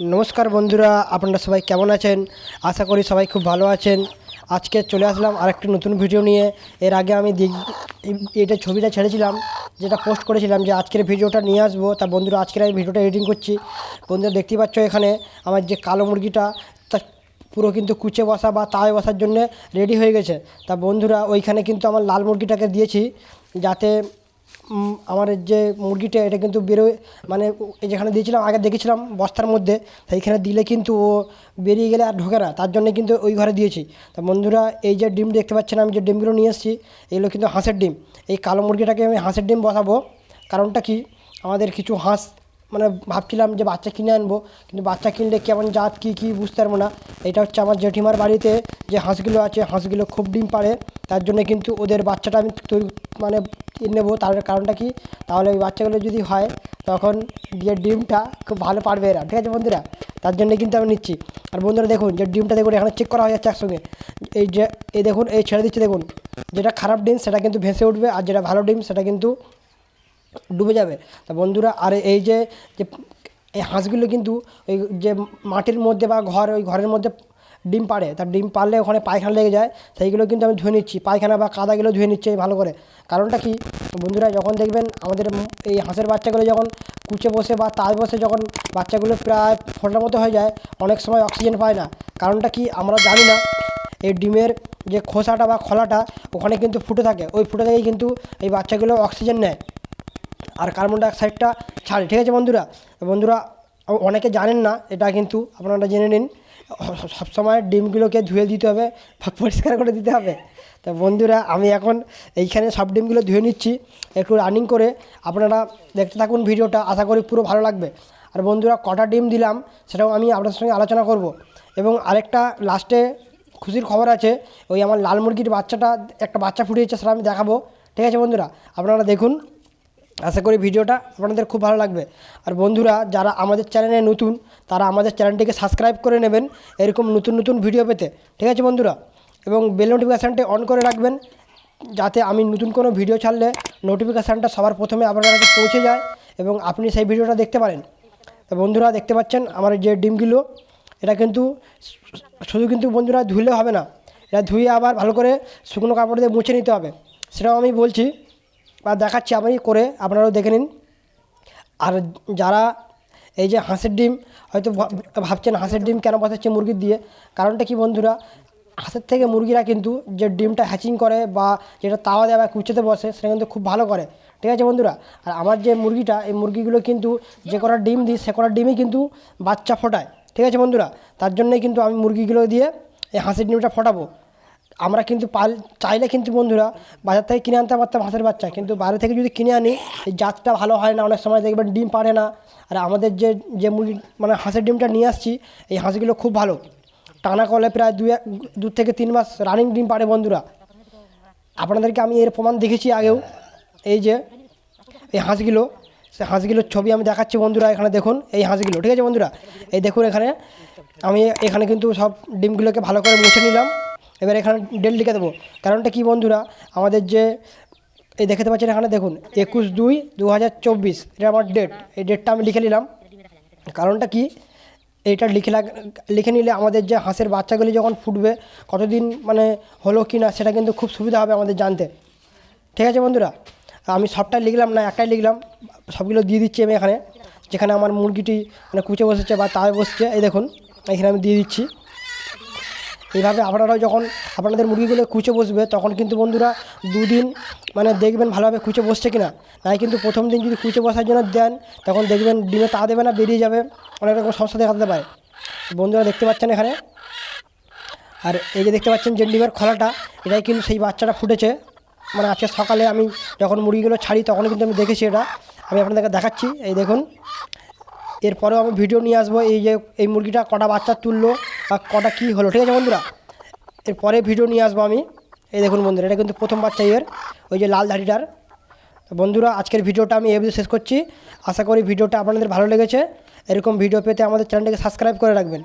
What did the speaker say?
নমস্কার বন্ধুরা, আপনারা সবাই কেমন আছেন? আশা করি সবাই খুব ভালো আছেন। আজকে চলে আসলাম আরেকটি নতুন ভিডিও নিয়ে। এর আগে আমি এটা ছবিটা ছেড়েছিলাম, যেটা পোস্ট করেছিলাম যে আজকের ভিডিওটা নিয়ে আসব। তা বন্ধুরা, আজকের আমি ভিডিওটা এডিটিং করছি। বন্ধুরা দেখতেই পাচ্ছ এখানে আমার যে কালো মুরগিটা, তা পুরো কিন্তু কুচে বসা বা তায় বসার জন্য রেডি হয়ে গেছে। তা বন্ধুরা, ওইখানে কিন্তু আমার লাল মুরগিটাকে দিয়েছি, যাতে আমার যে মুরগিটা, এটা কিন্তু বেরোয় মানে যেখানে দিয়েছিলাম, আগে দেখেছিলাম বস্তার মধ্যে সেইখানে দিলে কিন্তু ও বেরিয়ে গেলে আর ঢোকে না, তার জন্য কিন্তু ওই ঘরে দিয়েছি। তা বন্ধুরা, এই যে ডিম দেখতে পাচ্ছেন, আমি যে ডিমগুলো নিয়ে এসেছি, এগুলো কিন্তু হাঁসের ডিম। এই কালো মুরগিটাকে আমি হাঁসের ডিম বসাবো। কারণটা কি? আমাদের কিছু হাঁস মানে ভাবছিলাম যে বাচ্চা কিনে আনব, কিন্তু বাচ্চা কিনলে কেমন জাত, কী কী বুঝতে পারব না। এটা হচ্ছে আমার জেঠিমার বাড়িতে যে হাঁসগুলো আছে, হাঁসগুলো খুব ডিম পাড়ে, তার জন্য কিন্তু ওদের বাচ্চাটা আমি তৈরি মানে নেব? তার কারণটা কি? তাহলে ওই বাচ্চাগুলো যদি হয়, তখন গিয়ে ডিমটা খুব ভালো পারবে এরা। ঠিক আছে বন্ধুরা? তার জন্য কিন্তু আমি নিচ্ছি। আর বন্ধুরা দেখুন, যে ডিমটা দেখুন, এখানে চেক করা হয়ে যাচ্ছে একসঙ্গে। এই যে, এই দেখুন, এই ছেড়ে দিচ্ছে দেখুন। যেটা খারাপ ডিম, সেটা কিন্তু ভেসে উঠবে, আর যেটা ভালো ডিম, সেটা কিন্তু ডুবে যাবে। তা বন্ধুরা, আর এই যে যে, এই হাঁসগুলো কিন্তু ওই যে মাটির মধ্যে বা ঘর, ওই ঘরের মধ্যে ডিম পাড়ে তার ডিম পারলে ওখানে পায়খানা লেগে যায়, সেইগুলো কিন্তু আমি ধুয়ে নিচ্ছি, পায়খানা বা কাদাগুলো ধুয়ে নিচ্ছি ভালো করে। কারণটা কি? বন্ধুরা যখন দেখবেন আমাদের এই হাঁসের বাচ্চাগুলো যখন কুচে বসে বা তাজ বসে যখন বাচ্চাগুলো প্রায় ফোটার মতো হয়ে যায়, অনেক সময় অক্সিজেন পায় না। কারণটা কি? আমরা জানি না, এই ডিমের যে খোসাটা বা খোলাটা ওখানে কিন্তু ফুটে থাকে, ওই ফুটে থেকেই কিন্তু এই বাচ্চাগুলো অক্সিজেন নেয়। আর কার্বন ডাইঅক্সাইডটা ছাড়ে, ঠিক আছে বন্ধুরা? বন্ধুরা, অনেকে জানেন না, এটা কিন্তু আপনারা জেনে নিন। সবসময় ডিমগুলোকে ধুয়ে দিতে হবে পরিষ্কার করে দিতে হবে। তো বন্ধুরা, আমি এখন এইখানে সব ডিমগুলো ধুয়ে নিচ্ছি, একটু রানিং করে আপনারা দেখতে থাকুন ভিডিওটা, আশা করি পুরো ভালো লাগবে। আর বন্ধুরা, কটা ডিম দিলাম সেটাও আমি আপনার সঙ্গে আলোচনা করব। এবং আরেকটা লাস্টে খুশির খবর আছে, ওই আমার লাল মুরগির বাচ্চাটা, একটা বাচ্চা ফুটিয়েছে সেটা আমি দেখাবো। ঠিক আছে বন্ধুরা, আপনারা দেখুন। আশা করি ভিডিওটা আপনাদের খুব ভালো লাগবে। আর বন্ধুরা, যারা আমাদের চ্যানেলে নতুন, তারা আমাদের চ্যানেলটিকে সাবস্ক্রাইব করে নেবেন এরকম নতুন নতুন ভিডিও পেতে। ঠিক আছে বন্ধুরা? এবং বেল নোটিফিকেশানটি অন করে রাখবেন, যাতে আমি নতুন কোনো ভিডিও ছাড়লে নোটিফিকেশানটা সবার প্রথমে আপনার কাছে পৌঁছে যায় এবং আপনি সেই ভিডিওটা দেখতে পারেন। তো বন্ধুরা, দেখতে পাচ্ছেন আমার যে ডিমগুলো, এটা কিন্তু শুধু কিন্তু বন্ধুরা ধুলে হবে না, এটা ধুয়ে আবার ভালো করে শুকনো কাপড় দিয়ে মুছে নিতে হবে। সেটাও আমি বলছি। বা দেখাচ্ছি আমি করে, আপনারাও দেখে নিন। আর যারা এই যে হাঁসের ডিম, হয়তো ভাব- ভাবছেন হাঁসের ডিম কেন বসাচ্ছে মুরগির দিয়ে, কারণটা কি বন্ধুরা? হাঁসের থেকে মুরগিরা কিন্তু যে ডিমটা হ্যাচিং করে বা যেটা তাওয়া দেয় বা কুচোতে বসে, সেটা কিন্তু খুব ভালো করে। ঠিক আছে বন্ধুরা? আর আমার যে মুরগিটা, এই মুরগিগুলো কিন্তু যে কটা ডিম দিই, সে কটা ডিমই কিন্তু বাচ্চা ফোটায়। ঠিক আছে বন্ধুরা? তার জন্যই কিন্তু আমি মুরগিগুলো দিয়ে এই হাঁসের ডিমটা ফোটাবো। আমরা কিন্তু পাল, চাইলে কিন্তু বন্ধুরা বাজার থেকে কিনে আনতে পারতাম হাঁসের বাচ্চা। কিন্তু বাইরে থেকে যদি কিনে আনি, এই জাতটা ভালো হয় না, অনেক সময় দেখবেন ডিম পারে না। আর আমাদের যে যে মুরগি মানে হাঁসের ডিমটা নিয়ে আসছি, এই হাঁসগুলো খুব ভালো। টানা কলে প্রায় দুই এক- দু থেকে তিন মাস রানিং ডিম পারে বন্ধুরা। আপনাদেরকে আমি এর প্রমাণ দেখেছি আগেও। এই যে, এই হাঁসগুলো সে হাঁসগুলোর ছবি আমি দেখাচ্ছি বন্ধুরা এখানে দেখুন, এই হাঁসগুলো, ঠিক আছে বন্ধুরা? এই দেখুন এখানে, আমি এখানে কিন্তু সব ডিমগুলোকে ভালো করে মুছে নিলাম। এবার এখানে ডেট লিখে দেবো। কারণটা কি বন্ধুরা? আমাদের যে, এই দেখতে পাচ্ছেন এখানে দেখুন, একুশ দুই দু হাজার এটা আমার ডেট এই ডেটটা আমি লিখে নিলাম। কারণটা কি? এইটা লিখে লিখে নিলে আমাদের যে হাঁসের বাচ্চাগুলি যখন ফুটবে, কতদিন মানে হলো কি না সেটা কিন্তু খুব সুবিধা হবে আমাদের জানতে। ঠিক আছে বন্ধুরা? আমি সবটাই লিখলাম, না একটাই লিখলাম, সবগুলো দিয়ে দিচ্ছি আমি এখানে। যেখানে আমার মুরগিটি মানে কুচে বসেছে বা তাওয়ে বসছে, এই দেখুন, এখানে আমি দিয়ে দিচ্ছি। এইভাবে আপনারাও যখন আপনাদের মুরগিগুলো কুচে বসবে, তখন কিন্তু বন্ধুরা দুদিন মানে দেখবেন ভালোভাবে কুচে বসছে কিনা। নাই কিন্তু প্রথম দিন যদি কুচে বসার জন্য দেন, তখন দেখবেন ডিমে তা দেবে না, বেরিয়ে যাবে অনেক রকম সমস্যা দেখা দিতে পারে। বন্ধুরা দেখতে পাচ্ছেন এখানে? আর এই যে দেখতে পাচ্ছেন যে ডিমের খোলাটা, এটাই কিন্তু সেই বাচ্চাটা ফুটেছে। মানে আজকে সকালে আমি যখন মুরগিগুলো ছাড়ি, তখন কিন্তু আমি দেখেছি এটা। আমি আপনাদেরকে দেখাচ্ছি, এই দেখুন। এরপরেও আমি ভিডিও নিয়ে আসব, এই যে, এই মুরগিটা কটা বাচ্চা তুললো বা কটা কী হলো, ঠিক আছে বন্ধুরা? এরপরে ভিডিও নিয়ে আসব আমি। এই দেখুন বন্ধুরা, এটা কিন্তু প্রথম বাচ্চা এর, ওই যে লাল ধাড়িটার বন্ধুরা, আজকের ভিডিওটা আমি এই শেষ করছি। আশা করি ভিডিওটা আপনাদের ভালো লেগেছে। এরকম ভিডিও পেতে আমাদের চ্যানেলটিকে সাবস্ক্রাইব করে রাখবেন।